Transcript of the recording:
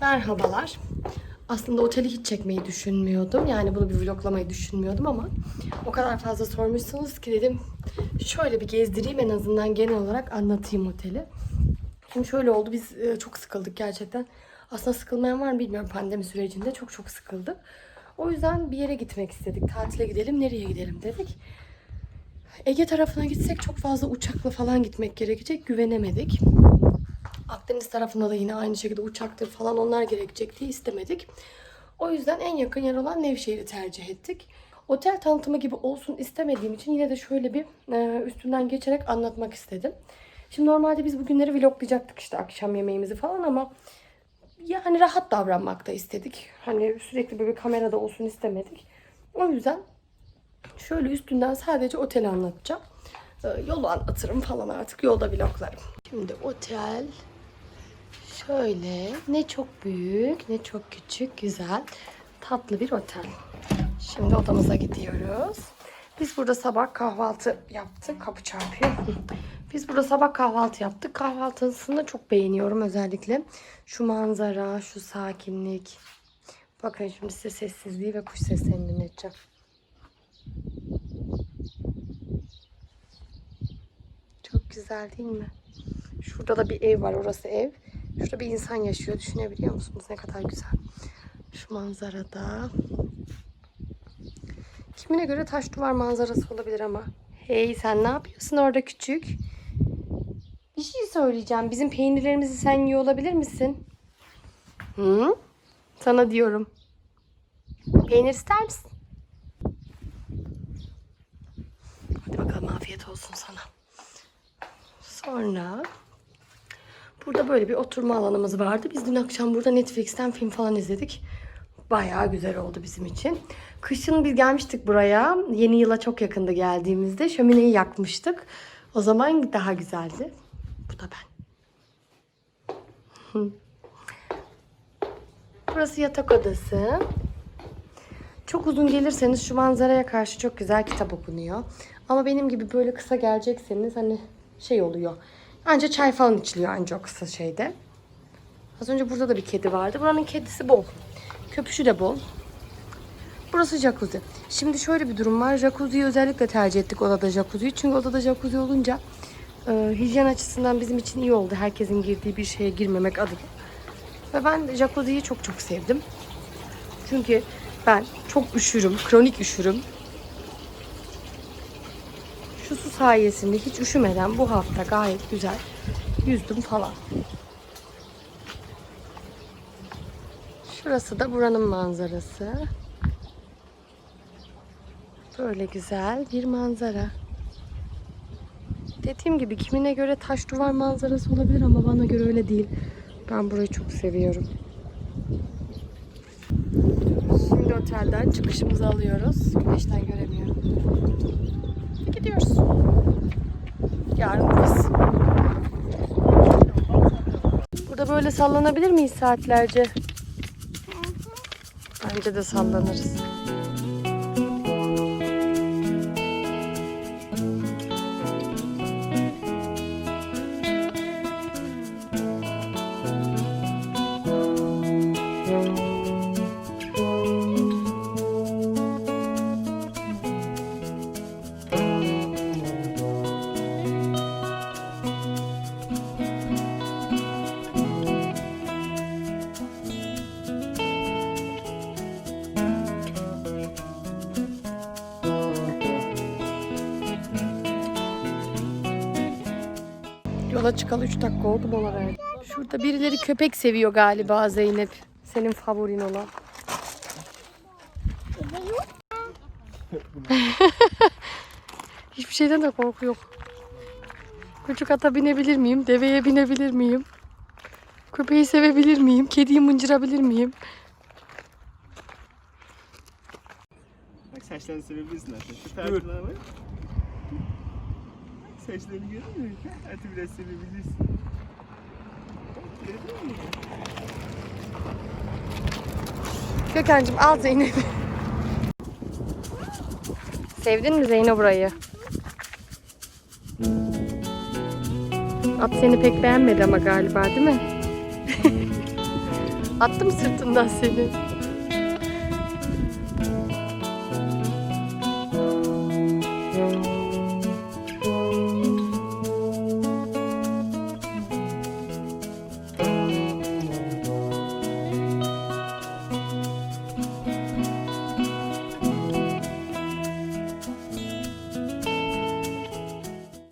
Merhabalar. Aslında oteli hiç çekmeyi düşünmüyordum. Yani bunu bir vloglamayı düşünmüyordum ama o kadar fazla sormuşsunuz ki dedim şöyle bir gezdireyim en azından genel olarak anlatayım oteli. Şimdi şöyle oldu biz e, çok sıkıldık gerçekten. Aslında sıkılmayan var mı bilmiyorum pandemi sürecinde çok çok sıkıldık. O yüzden bir yere gitmek istedik. Tatile gidelim, nereye gidelim dedik. Ege tarafına gitsek çok fazla uçakla falan gitmek gerekecek. Güvenemedik. Akdeniz tarafında da yine aynı şekilde uçaktır falan onlar gerekecek diye istemedik. O yüzden en yakın yer olan Nevşehir'i tercih ettik. Otel tanıtımı gibi olsun istemediğim için yine de şöyle bir e, üstünden geçerek anlatmak istedim. Şimdi normalde biz bugünleri vloglayacaktık işte akşam yemeğimizi falan ama yani rahat davranmak da istedik. Hani sürekli böyle kamerada olsun istemedik. O yüzden şöyle üstünden sadece oteli anlatacağım. Ee, yolu anlatırım falan artık yolda vloglarım. Şimdi otel şöyle ne çok büyük ne çok küçük güzel tatlı bir otel. Şimdi odamıza gidiyoruz. Biz burada sabah kahvaltı yaptık. Kapı çarpıyor. Biz burada sabah kahvaltı yaptık. Kahvaltısını çok beğeniyorum özellikle. Şu manzara, şu sakinlik. Bakın şimdi size sessizliği ve kuş seslerini dinleteceğim. Çok güzel değil mi? Şurada da bir ev var. Orası ev. Şurada bir insan yaşıyor. Düşünebiliyor musunuz? Ne kadar güzel. Şu manzarada. Kimine göre taş duvar manzarası olabilir ama. Hey sen ne yapıyorsun orada küçük? Bir şey söyleyeceğim. Bizim peynirlerimizi sen yiyor olabilir misin? Hı? Sana diyorum. Peynir ister misin? Hadi bakalım afiyet olsun sana. Sonra burada böyle bir oturma alanımız vardı. Biz dün akşam burada Netflix'ten film falan izledik. Bayağı güzel oldu bizim için. Kışın biz gelmiştik buraya. Yeni yıla çok yakında geldiğimizde şömineyi yakmıştık. O zaman daha güzeldi. Bu da ben. Burası yatak odası. Çok uzun gelirseniz şu manzaraya karşı çok güzel kitap okunuyor. Ama benim gibi böyle kısa gelecekseniz hani şey oluyor. Anca çay falan içiliyor anca o kısa şeyde. Az önce burada da bir kedi vardı. Buranın kedisi bol. Köpüşü de bol. Burası jacuzzi. Şimdi şöyle bir durum var. Jacuzziyi özellikle tercih ettik odada jacuzziyi. Çünkü odada jacuzzi olunca e, hijyen açısından bizim için iyi oldu. Herkesin girdiği bir şeye girmemek adına. Ve ben jacuzziyi çok çok sevdim. Çünkü ben çok üşürüm. Kronik üşürüm. Şu sayesinde hiç üşümeden bu hafta gayet güzel yüzdüm falan. Şurası da buranın manzarası. Böyle güzel bir manzara. Dediğim gibi kimine göre taş duvar manzarası olabilir ama bana göre öyle değil. Ben burayı çok seviyorum. Şimdi otelden çıkışımızı alıyoruz. Güneşten göremiyorum. Yarın. Burada böyle sallanabilir miyiz saatlerce? Bence de sallanırız. Yola çıkalı 3 dakika oldu mola verdim. Şurada birileri köpek seviyor galiba Zeynep. Senin favorin olan. Hiçbir şeyden de korku yok. Küçük ata binebilir miyim? Deveye binebilir miyim? Köpeği sevebilir miyim? Kediyi mıncırabilir miyim? Bak saçlarını sevebilirsin artık. Şu. Bak saçlarını görüyor musun? Artık biraz sevebilirsin. Mü? Gökhan'cığım al Zeynep'i. Sevdin mi Zeyno burayı? At seni pek beğenmedi ama galiba değil mi? Attım sırtından seni.